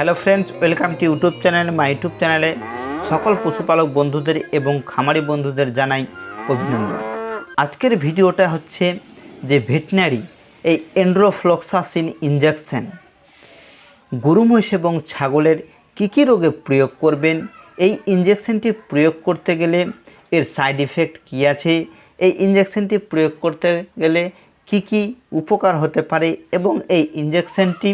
Hello friends, welcome to YouTube channel, my YouTube চ্যানেলে সকল পশুপালক বন্ধুদের এবং খামারি বন্ধুদের জানাই অভিনন্দন। আজকের ভিডিওটা হচ্ছে যে ভেটেনারি, এই এন্ড্রোফ্লক্সাসিন ইঞ্জেকশন গরু, মহিষ এবং ছাগলের কী কী রোগে প্রয়োগ করবেন, এই ইঞ্জেকশনটি প্রয়োগ করতে গেলে এর সাইড ইফেক্ট কী আছে, এই ইঞ্জেকশনটি প্রয়োগ করতে গেলে কি কি উপকার হতে পারে এবং এই ইঞ্জেকশনটি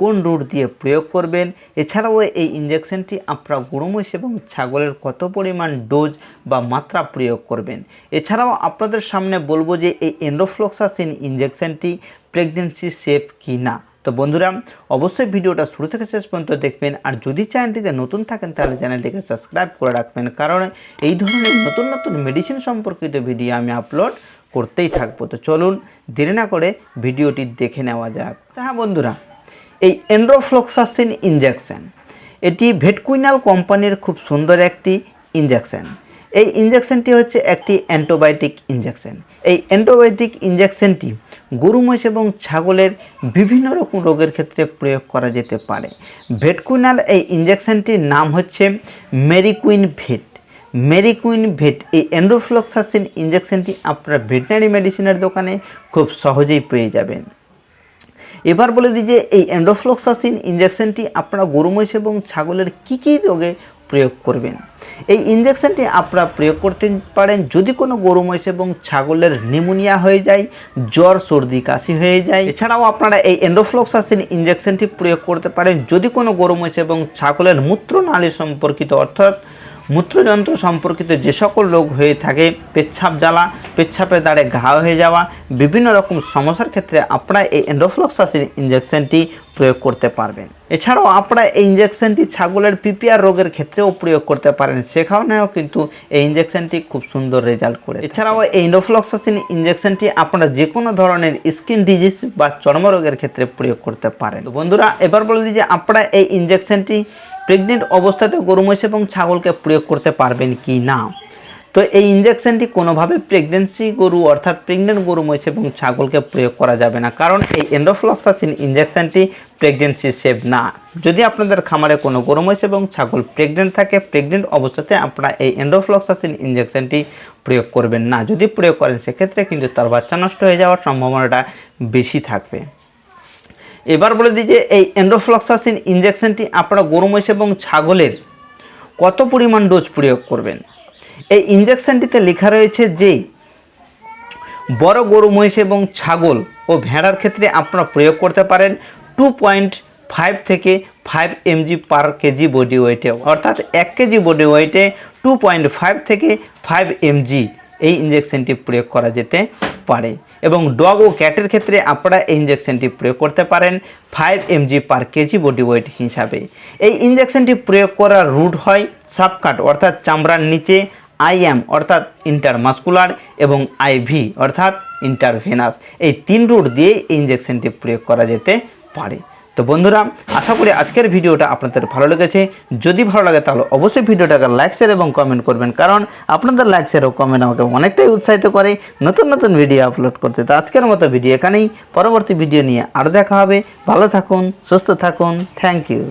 কোন রুট দিয়ে প্রয়োগ করবেন? এছাড়াও এই ইঞ্জেকশনটি আপনারা গরু মহিষ এবং ছাগলের কত পরিমাণ ডোজ বা মাত্রা প্রয়োগ করবেন? এছাড়াও আপনাদের সামনে বলব যে এই এন্ডোফ্লক্সাসিন ইঞ্জেকশনটি প্রেগনেন্সি সেফ কি না তো বন্ধুরা, অবশ্যই ভিডিওটা শুরু থেকে শেষ পর্যন্ত দেখবেন। আর যদি চ্যানেলটিতে নতুন থাকেন, তাহলে চ্যানেলটিকে সাবস্ক্রাইব করে রাখবেন। কারণ এই ধরনের নতুন নতুন মেডিসিন সম্পর্কিত ভিডিও আমি আপলোড করতেই থাকব। তো চলুন, দেরি না করে ভিডিওটি দেখে নেওয়া যাক। হ্যাঁ বন্ধুরা এই এন্ড্রোফ্লক্সাসিন ইঞ্জেকশন এটি ভেটকুইনাল কোম্পানির খুব সুন্দর একটি ইঞ্জেকশন এই ইঞ্জেকশনটি হচ্ছে একটি অ্যান্টিবায়োটিক ইঞ্জেকশন এই অ্যান্টিবায়োটিক ইঞ্জেকশনটি গরু মহিষ এবং ছাগলের বিভিন্ন রকম রোগের ক্ষেত্রে প্রয়োগ করা যেতে পারে। ভেটকুইনাল এই ইঞ্জেকশনটির নাম হচ্ছে মেরিকুইন ভেট। মেরিকুইন ভেট, এই অ্যান্ড্রোফ্লক্সাসিন ইঞ্জেকশনটি আপনারা ভেটেনারি মেডিসিনের দোকানে খুব সহজেই পেয়ে যাবেন। এবার বলে দিই যে এই অ্যান্ডোফ্লক্সাসিন ইঞ্জেকশনটি আপনারা গরু, মহিষ এবং ছাগলের কী কী রোগে প্রয়োগ করবেন? এই ইঞ্জেকশনটি আপনারা প্রয়োগ করতে পারেন যদি কোনো গরু, মহিষ এবং ছাগলের নিমোনিয়া হয়ে যায়, জ্বর, সর্দি, কাশি হয়ে যায়। এছাড়াও আপনারা এই এন্ডোফ্লক্সাসিন ইঞ্জেকশনটি প্রয়োগ করতে পারেন যদি কোনো গরু, মহিষ এবং ছাগলের মূত্রনালী সম্পর্কিত অর্থাৎ মূত্রযন্ত্র সম্পর্কিত যে সকল রোগ হয়ে থাকে, পেচ্ছাপ জ্বালা, পেচ্ছাপের দ্বারে ঘা হয়ে যাওয়া, বিভিন্ন রকম সমস্যার ক্ষেত্রে আপনার এই এন্ডোফ্লক্সাসিন ইঞ্জেকশনটি প্রয়োগ করতে পারবেন। এছাড়াও আপনারা এই ইঞ্জেকশনটি ছাগলের পিপিআর রোগের ক্ষেত্রেও প্রয়োগ করতে পারেন। সেখানেও কিন্তু এই ইঞ্জেকশনটি খুব সুন্দর রেজাল্ট করে এছাড়াও এই এন্ডোফ্লক্সাসিন ইঞ্জেকশনটি আপনারা যে কোনো ধরনের স্কিন ডিজিজ বা চর্মরোগের ক্ষেত্রে প্রয়োগ করতে পারেন। বন্ধুরা, এবার বলে দিই যে আপনারা এই ইঞ্জেকশনটি প্রেগনেন্ট অবস্থাতে গরু, মহিষ এবং ছাগলকে প্রয়োগ করতে পারবেন কি না। তো এই ইঞ্জেকশনটি কোনোভাবে প্রেগনেন্সি গরু অর্থাৎ প্রেগনেন্ট গরু মহিষ এবং ছাগলকে প্রয়োগ করা যাবে না। কারণ এই এন্ডোফ্লক্সাসিন ইঞ্জেকশনটি প্রেগনেন্সি সেভ না। যদি আপনাদের খামারে কোনো গরু মহিষ এবং ছাগল প্রেগনেন্ট থাকে প্রেগনেন্ট অবস্থাতে আপনারা এই এন্ডোফ্লক্সাসিন ইঞ্জেকশনটি প্রয়োগ করবেন না। যদি প্রয়োগ করেন, সেক্ষেত্রে কিন্তু তার বাচ্চা নষ্ট হয়ে যাওয়ার সম্ভাবনাটা বেশি থাকবে। এবার বলে দিই যে এই এন্ডোফ্লক্সাসিন ইঞ্জেকশনটি আপনারা গরু মহিষ এবং ছাগলের কত পরিমাণ ডোজ প্রয়োগ করবেন? এই ইঞ্জেকশনটিতে লেখা রয়েছে যে, বড় গরু, মহিষ এবং ছাগল ও ভেড়ার ক্ষেত্রে আপনারা প্রয়োগ করতে পারেন টু পয়েন্ট ফাইভ থেকে five mg per kg body ওয়েটে অর্থাৎ এক কেজি বডি ওয়েটে টু পয়েন্ট ফাইভ থেকে ফাইভ এমজি এই ইঞ্জেকশনটি প্রয়োগ করা যেতে পারে। এবং ডগ ও ক্যাটের ক্ষেত্রে আপনারা এই ইঞ্জেকশনটি প্রয়োগ করতে পারেন five mg per kg body weight হিসাবে। এই ইঞ্জেকশনটি প্রয়োগ করার রুট হয় সাবকাট অর্থাৎ চামড়ার নিচে আইএম অর্থাৎ ইন্টারমাস্কুলার এবং আইভি অর্থাৎ ইন্টারভেনাস এই তিন রুট দিয়ে এই ইঞ্জেকশনটি প্রয়োগ করা যেতে পারে। তো বন্ধুরা, আশা করি আজকের ভিডিওটা আপনাদের ভালো লেগেছে। যদি ভালো লাগে তাহলে অবশ্যই ভিডিওটাকে লাইক শেয়ার এবং কমেন্ট করবেন। কারণ আপনাদের লাইক শেয়ার ও কমেন্ট আমাকে অনেকটাই উৎসাহিত করে নতুন নতুন ভিডিও আপলোড করতে। তো আজকের মতো ভিডিও এখানেই। পরবর্তী ভিডিও নিয়ে আরও দেখা হবে। ভালো থাকুন, সুস্থ থাকুন। Thank you